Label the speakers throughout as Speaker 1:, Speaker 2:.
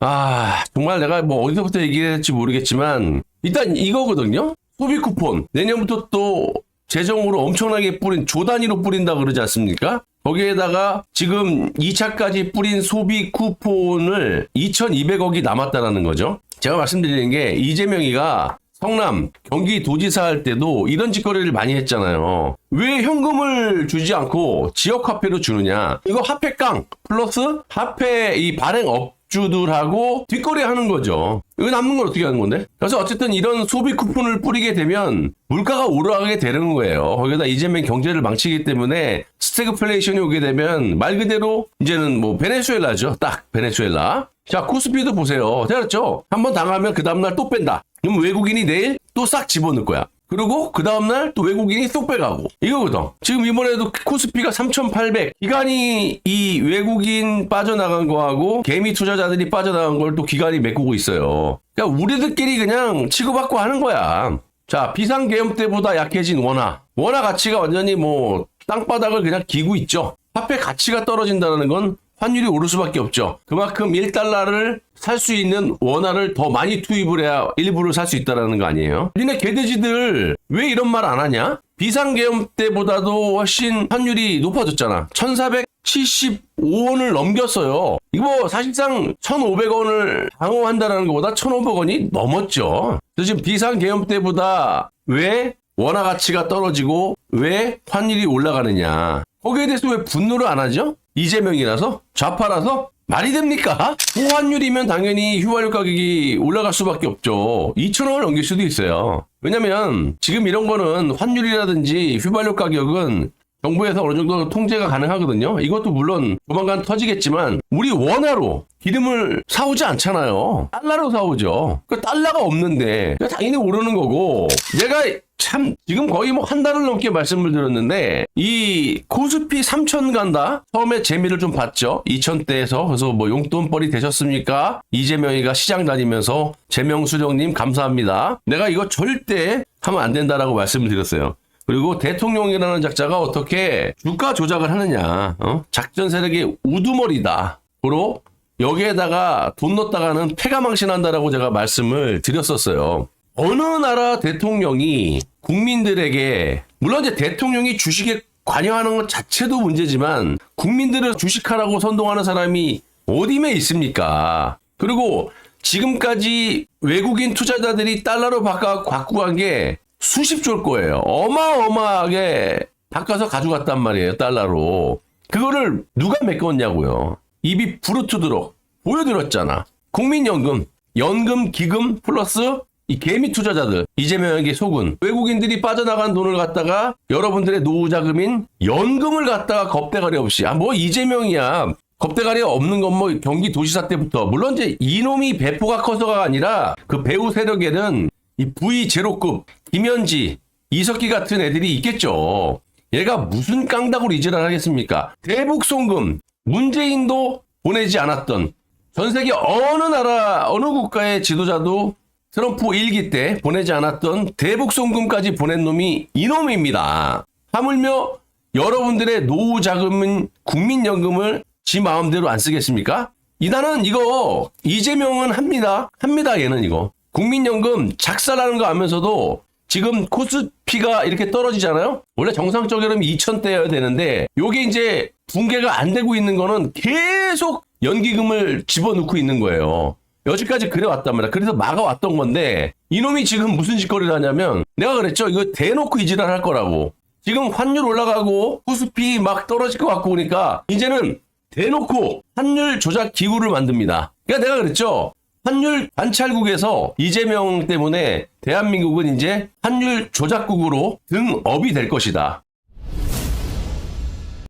Speaker 1: 아, 정말 내가 뭐 어디서부터 얘기해야 될지 모르겠지만, 일단 이거거든요? 소비 쿠폰. 내년부터 또 재정으로 엄청나게 뿌린, 조 단위로 뿌린다 그러지 않습니까? 거기에다가 지금 2차까지 뿌린 소비 쿠폰을 2,200억이 남았다라는 거죠. 제가 말씀드리는 게 이재명이가 성남, 경기 도지사 할 때도 이런 짓거리를 많이 했잖아요. 왜 현금을 주지 않고 지역 화폐로 주느냐? 이거 화폐깡 플러스 화폐 이 발행 업 주들하고 뒷거래 하는 거죠. 이거 남는 걸 어떻게 하는 건데? 그래서 어쨌든 이런 소비 쿠폰을 뿌리게 되면 물가가 오르게 되는 거예요. 거기다 이재명 경제를 망치기 때문에 스태그플레이션이 오게 되면 말 그대로 이제는 뭐 베네수엘라죠. 딱 베네수엘라. 자 코스피도 보세요. 그렇죠? 한번 당하면 그 다음날 또 뺀다. 그럼 외국인이 내일 또 싹 집어넣을 거야. 그리고 그 다음날 또 외국인이 쏙 빼가고 이거거든. 지금 이번에도 코스피가 3,800 기간이 이 외국인 빠져나간 거하고 개미 투자자들이 빠져나간 걸 또 기간이 메꾸고 있어요. 그러니까 우리들끼리 그냥 치고받고 하는 거야. 자 비상계엄 때보다 약해진 원화. 원화 가치가 완전히 뭐 땅바닥을 그냥 기고 있죠. 화폐 가치가 떨어진다는 건 환율이 오를 수밖에 없죠. 그만큼 1달러를 살 수 있는 원화를 더 많이 투입을 해야 일부를 살 수 있다는 거 아니에요? 니네 개돼지들 왜 이런 말 안 하냐? 비상계엄 때보다도 훨씬 환율이 높아졌잖아. 1475원을 넘겼어요. 이거 뭐 사실상 1,500원을 방어한다는 것보다 1,500원이 넘었죠. 그래서 지금 비상계엄 때보다 왜 원화 가치가 떨어지고 왜 환율이 올라가느냐. 거기에 대해서 왜 분노를 안 하죠? 이재명이라서? 좌파라서? 말이 됩니까? 고환율이면 당연히 휘발유 가격이 올라갈 수밖에 없죠. 2,000원을 넘길 수도 있어요. 왜냐면 지금 이런 거는 환율이라든지 휘발유 가격은 정부에서 어느 정도 통제가 가능하거든요. 이것도 물론 조만간 터지겠지만 우리 원화로 기름을 사오지 않잖아요. 달러로 사오죠. 그 달러가 없는데 당연히 오르는 거고 내가 참 지금 거의 뭐 한 달을 넘게 말씀을 드렸는데 이 코스피 3천 간다 처음에 재미를 좀 봤죠 2천대에서 그래서 뭐 용돈벌이 되셨습니까 이재명이가 시장 다니면서 재명수령님 감사합니다 내가 이거 절대 하면 안 된다라고 말씀을 드렸어요 그리고 대통령이라는 작자가 어떻게 주가 조작을 하느냐 어? 작전 세력의 우두머리다 고로 여기에다가 돈 넣었다가는 패가 망신한다라고 제가 말씀을 드렸었어요 어느 나라 대통령이 국민들에게 물론 이제 대통령이 주식에 관여하는 것 자체도 문제지만 국민들을 주식하라고 선동하는 사람이 어디에 있습니까? 그리고 지금까지 외국인 투자자들이 달러로 바꿔 갖고 간 게 수십조일 거예요. 어마어마하게 바꿔서 가져갔단 말이에요. 달러로. 그거를 누가 메꿨냐고요. 입이 부르트도록 보여드렸잖아. 국민연금, 연금, 기금 플러스 이 개미 투자자들 이재명에게 속은 외국인들이 빠져나간 돈을 갖다가 여러분들의 노후 자금인 연금을 갖다가 겁대가리 없이 아 뭐 이재명이야 겁대가리 없는 건 뭐 경기 도지사 때부터 물론 이제 이놈이 배포가 커서가 아니라 그 배우 세력에는 이 V 제로급 김현지 이석기 같은 애들이 있겠죠. 얘가 무슨 깡다구리 이질을 하겠습니까? 대북 송금 문재인도 보내지 않았던 전 세계 어느 나라 어느 국가의 지도자도 트럼프 일기 때 보내지 않았던 대북 송금까지 보낸 놈이 이놈입니다. 하물며 여러분들의 노후 자금은 국민연금을 지 마음대로 안 쓰겠습니까? 이단은 이거 이재명은 합니다. 합니다. 얘는 이거. 국민연금 작살나는 거 알면서도 지금 코스피가 이렇게 떨어지잖아요. 원래 정상적으로는 2천대여야 되는데 요게 이제 붕괴가 안 되고 있는 거는 계속 연기금을 집어넣고 있는 거예요. 여지까지 그래왔단 말이야. 그래서 막아왔던 건데 이놈이 지금 무슨 짓거리를 하냐면 내가 그랬죠. 이거 대놓고 이 지랄 할 거라고. 지금 환율 올라가고 코스피 막 떨어질 것 같고 보니까 이제는 대놓고 환율 조작 기구를 만듭니다. 그러니까 내가 그랬죠. 환율 관찰국에서 이재명 때문에 대한민국은 이제 환율 조작국으로 등업이 될 것이다.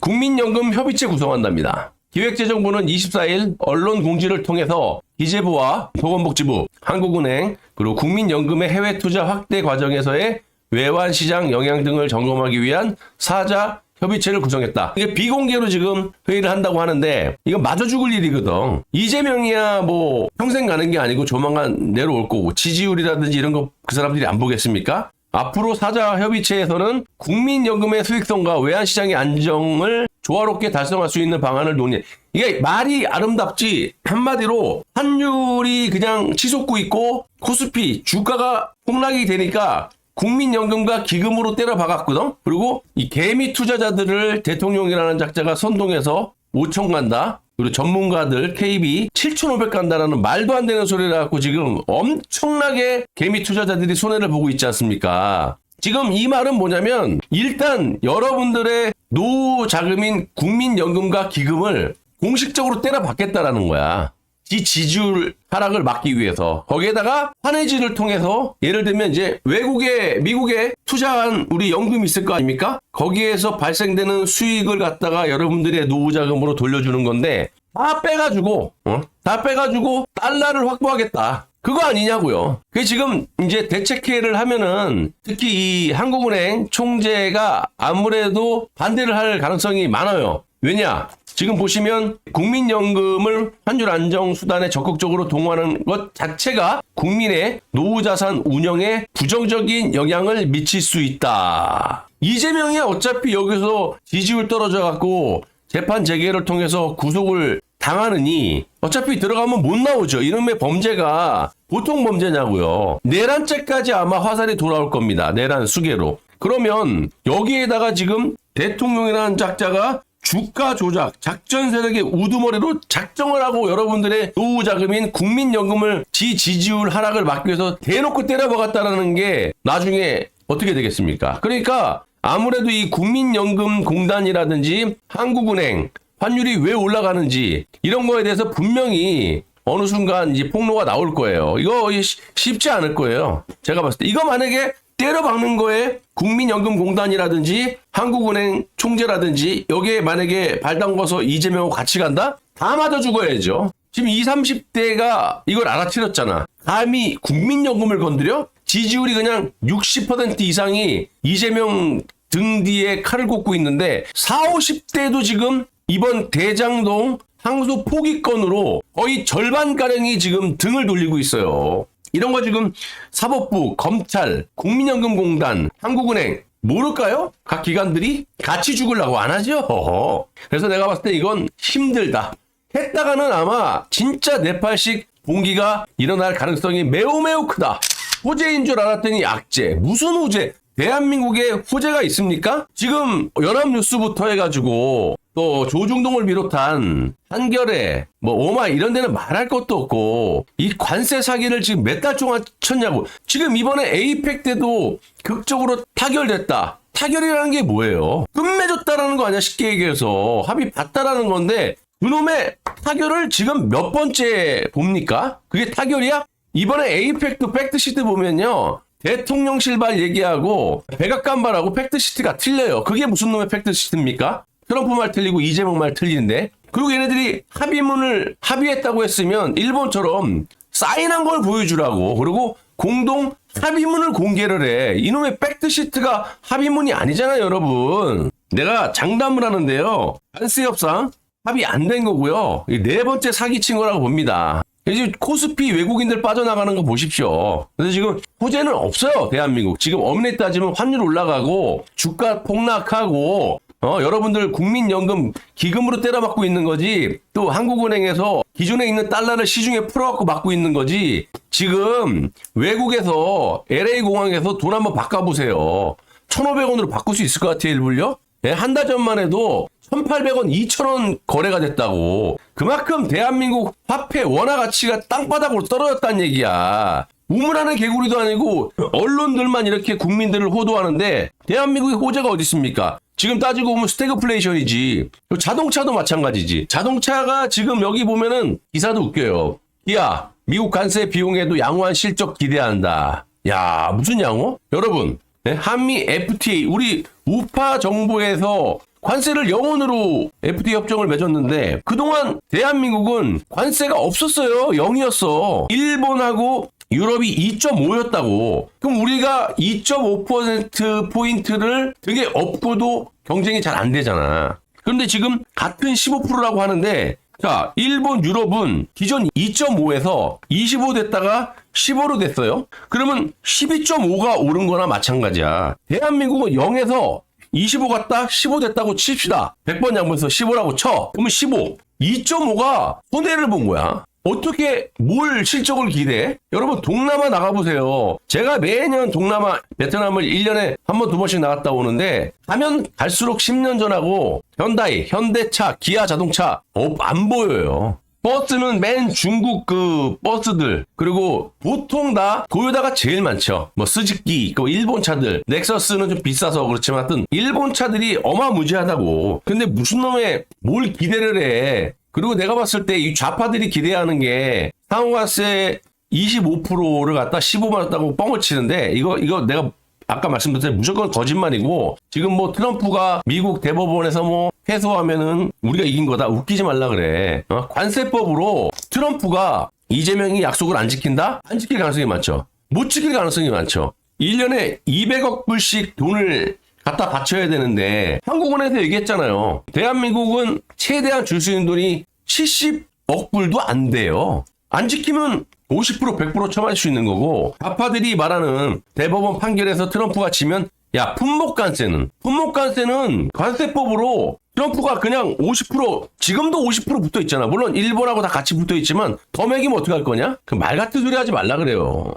Speaker 1: 국민연금 협의체 구성한답니다. 기획재정부는 24일 언론 공지를 통해서 기재부와 보건복지부, 한국은행, 그리고 국민연금의 해외 투자 확대 과정에서의 외환 시장 영향 등을 점검하기 위한 사자 협의체를 구성했다. 이게 비공개로 지금 회의를 한다고 하는데 이건 마저 죽을 일이거든. 이재명이야 뭐 평생 가는 게 아니고 조만간 내려올 거고 지지율이라든지 이런 거 그 사람들이 안 보겠습니까? 앞으로 사자 협의체에서는 국민연금의 수익성과 외환시장의 안정을 조화롭게 달성할 수 있는 방안을 논의. 이게 말이 아름답지 한마디로 환율이 그냥 치솟고 있고 코스피 주가가 폭락이 되니까 국민연금과 기금으로 때려 박았거든. 그리고 이 개미 투자자들을 대통령이라는 작자가 선동해서 5천 간다. 그리고 전문가들 KB 7,500 간다라는 말도 안 되는 소리를 갖고 지금 엄청나게 개미 투자자들이 손해를 보고 있지 않습니까? 지금 이 말은 뭐냐면 일단 여러분들의 노후 자금인 국민연금과 기금을 공식적으로 때려 박겠다라는 거야. 이 지지율 하락을 막기 위해서 거기에다가 환해지를 통해서 예를 들면 이제 외국에 미국에 투자한 우리 연금 있을 거 아닙니까? 거기에서 발생되는 수익을 갖다가 여러분들의 노후 자금으로 돌려주는 건데 다 빼가지고 어? 다 빼가지고 달러를 확보하겠다. 그거 아니냐고요. 그게 지금 이제 대책회를 하면은 특히 이 한국은행 총재가 아무래도 반대를 할 가능성이 많아요. 왜냐? 지금 보시면 국민연금을 환율 안정 수단에 적극적으로 동원하는 것 자체가 국민의 노후 자산 운영에 부정적인 영향을 미칠 수 있다. 이재명이 어차피 여기서 지지율 떨어져 갖고 재판 재개를 통해서 구속을 당하느니 어차피 들어가면 못 나오죠. 이놈의 범죄가 보통 범죄냐고요. 내란죄까지 아마 화살이 돌아올 겁니다. 내란 수계로. 그러면 여기에다가 지금 대통령이라는 작자가 주가 조작, 작전 세력의 우두머리로 작정을 하고 여러분들의 노후 자금인 국민연금을 지 지지율 하락을 막기 위해서 대놓고 때려박았다라는 게 나중에 어떻게 되겠습니까? 그러니까 아무래도 이 국민연금 공단이라든지 한국은행 환율이 왜 올라가는지 이런 거에 대해서 분명히 어느 순간 이제 폭로가 나올 거예요. 이거 쉬- 쉽지 않을 거예요. 제가 봤을 때 이거 만약에 때려박는 거에 국민연금공단이라든지 한국은행 총재라든지 여기에 만약에 발 담궈서 이재명하고 같이 간다? 다 맞아 죽어야죠. 지금 20, 30대가 이걸 알아차렸잖아. 감히 국민연금을 건드려? 지지율이 그냥 60% 이상이 이재명 등 뒤에 칼을 꽂고 있는데 4, 50대도 지금 이번 대장동 항소 포기건으로 거의 절반가량이 지금 등을 돌리고 있어요. 이런 거 지금 사법부, 검찰, 국민연금공단, 한국은행 모를까요? 각 기관들이 같이 죽으려고 안 하죠. 그래서 내가 봤을 때 이건 힘들다. 했다가는 아마 진짜 네팔식 봉기가 일어날 가능성이 매우 매우 크다. 호재인 줄 알았더니 악재. 무슨 호재? 대한민국에 호재가 있습니까? 지금 연합뉴스부터 해가지고 또 조중동을 비롯한 한겨레 뭐 오마 이런 데는 말할 것도 없고 이 관세 사기를 지금 몇 달 동안 쳤냐고. 지금 이번에 에이펙 때도 극적으로 타결됐다. 타결이라는 게 뭐예요? 끝맺었다라는 거 아니야? 쉽게 얘기해서. 합의 봤다라는 건데 그놈의 타결을 지금 몇 번째 봅니까? 그게 타결이야? 이번에 에이펙도 팩트시트 보면요 대통령실발 얘기하고 백악관발하고 팩트시트가 틀려요. 그게 무슨 놈의 팩트시트입니까? 트럼프 말 틀리고 이재명 말 틀리는데. 그리고 얘네들이 합의문을 합의했다고 했으면 일본처럼 사인한 걸 보여주라고. 그리고 공동 합의문을 공개를 해. 이놈의 팩트시트가 합의문이 아니잖아요 여러분. 내가 장담을 하는데요. 관세협상 합의 안 된 거고요 이네 번째 사기친 거라고 봅니다 이제 코스피 외국인들 빠져나가는 거 보십시오. 그래서 지금 호재는 없어요, 대한민국. 지금 엄밀히 따지면 환율 올라가고 주가 폭락하고 어, 여러분들 국민연금 기금으로 때려박고 있는 거지. 또 한국은행에서 기존에 있는 달러를 시중에 풀어갖고 막고 있는 거지. 지금 외국에서 LA 공항에서 돈 한번 바꿔보세요. 1,500원으로 바꿀 수 있을 것 같아요, 일불요? 네, 한달 전만 해도 1,800원, 2,000원 거래가 됐다고. 그만큼 대한민국 화폐 원화 가치가 땅바닥으로 떨어졌다는 얘기야. 우물하는 개구리도 아니고 언론들만 이렇게 국민들을 호도하는데 대한민국의 호재가 어디 있습니까? 지금 따지고 보면 스태그플레이션이지. 자동차도 마찬가지지. 자동차가 지금 여기 보면은 기사도 웃겨요. 야, 미국 관세 비용에도 양호한 실적 기대한다. 야, 무슨 양호? 여러분, 네, 한미 FTA 우리 우파 정부에서 관세를 영원으로 FTA 협정을 맺었는데 그동안 대한민국은 관세가 없었어요. 0이었어. 일본하고 유럽이 2.5였다고. 그럼 우리가 2.5% 포인트를 되게 업고도 경쟁이 잘 안 되잖아. 그런데 지금 같은 15%라고 하는데 자, 일본, 유럽은 기존 2.5에서 25 됐다가 15로 됐어요. 그러면 12.5가 오른 거나 마찬가지야. 대한민국은 0에서 25 갔다 15 됐다고 칩시다. 100번 양보해서 15라고 쳐. 그러면 15. 2.5가 손해를 본 거야. 어떻게 뭘 실적을 기대해? 여러분 동남아 나가보세요. 제가 매년 동남아 베트남을 1년에 한 번 두 번씩 나갔다 오는데 가면 갈수록 10년 전하고 현다이, 현대차, 기아 자동차 어, 안 보여요. 버스는 맨 중국 그 버스들 그리고 보통 다 도요다가 제일 많죠. 뭐 스즈키, 그 일본 차들, 넥서스는 좀 비싸서 그렇지만 하여튼 일본 차들이 어마무지하다고. 근데 무슨 놈의 뭘 기대를 해? 그리고 내가 봤을 때 이 좌파들이 기대하는 게 상호가세 25%를 갖다 15만 원다고 뻥을 치는데 이거 이거 내가 아까 말씀드렸듯이 무조건 거짓말이고 지금 뭐 트럼프가 미국 대법원에서 뭐 패소하면은 우리가 이긴 거다 웃기지 말라 그래. 어? 관세법으로 트럼프가 이재명이 약속을 안 지킨다? 안 지킬 가능성이 많죠. 못 지킬 가능성이 많죠. 1년에 200억 불씩 돈을 갖다 바쳐야 되는데 한국은행에서 얘기했잖아요. 대한민국은 최대한 줄 수 있는 돈이 70억 불도 안 돼요 안 지키면 50% 100% 처맞을 수 있는 거고 좌파들이 말하는 대법원 판결에서 트럼프가 지면 야 품목관세는? 품목관세는 관세법으로 트럼프가 그냥 50% 지금도 50% 붙어 있잖아. 물론 일본하고 다 같이 붙어 있지만 더 매기면 어떡할 거냐? 그 말 같은 소리 하지 말라 그래요.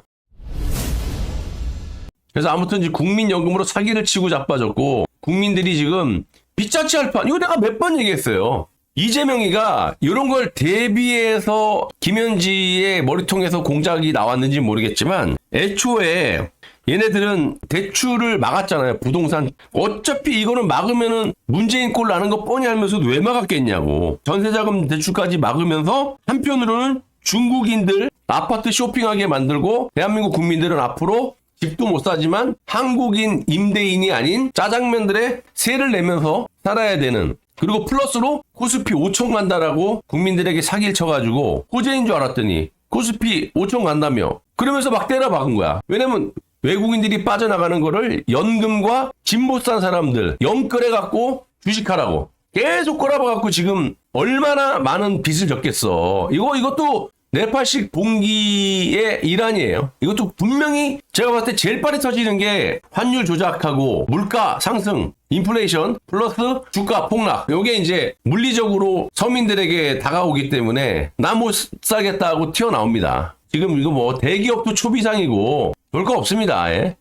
Speaker 1: 그래서 아무튼 이제 국민연금으로 사기를 치고 자빠졌고 국민들이 지금 빚자치 할 판 이거 내가 몇 번 얘기했어요. 이재명이가 이런 걸 대비해서 김현지의 머리통에서 공작이 나왔는지 모르겠지만 애초에 얘네들은 대출을 막았잖아요. 부동산. 어차피 이거는 막으면은 문재인 꼴 나는 거 뻔히 알면서도 왜 막았겠냐고. 전세자금 대출까지 막으면서 한편으로는 중국인들 아파트 쇼핑하게 만들고 대한민국 국민들은 앞으로 집도 못 사지만 한국인 임대인이 아닌 짜장면들의 세를 내면서 살아야 되는 그리고 플러스로 코스피 5천 간다라고 국민들에게 사기를 쳐가지고 호재인 줄 알았더니 코스피 5천 간다며. 그러면서 막 때려 박은 거야. 왜냐면 외국인들이 빠져나가는 거를 연금과 집못산 사람들 연끌해 갖고 주식하라고. 계속 꼬라봐갖고 지금 얼마나 많은 빚을 졌겠어. 이거 이것도 네팔식 봉기의 일환이에요. 이것도 분명히 제가 봤을 때 제일 빨리 터지는 게 환율 조작하고 물가 상승, 인플레이션 플러스 주가 폭락. 요게 이제 물리적으로 서민들에게 다가오기 때문에 나못 사겠다고 튀어나옵니다. 지금 이거 뭐 대기업도 초비상이고 별거 없습니다. 예.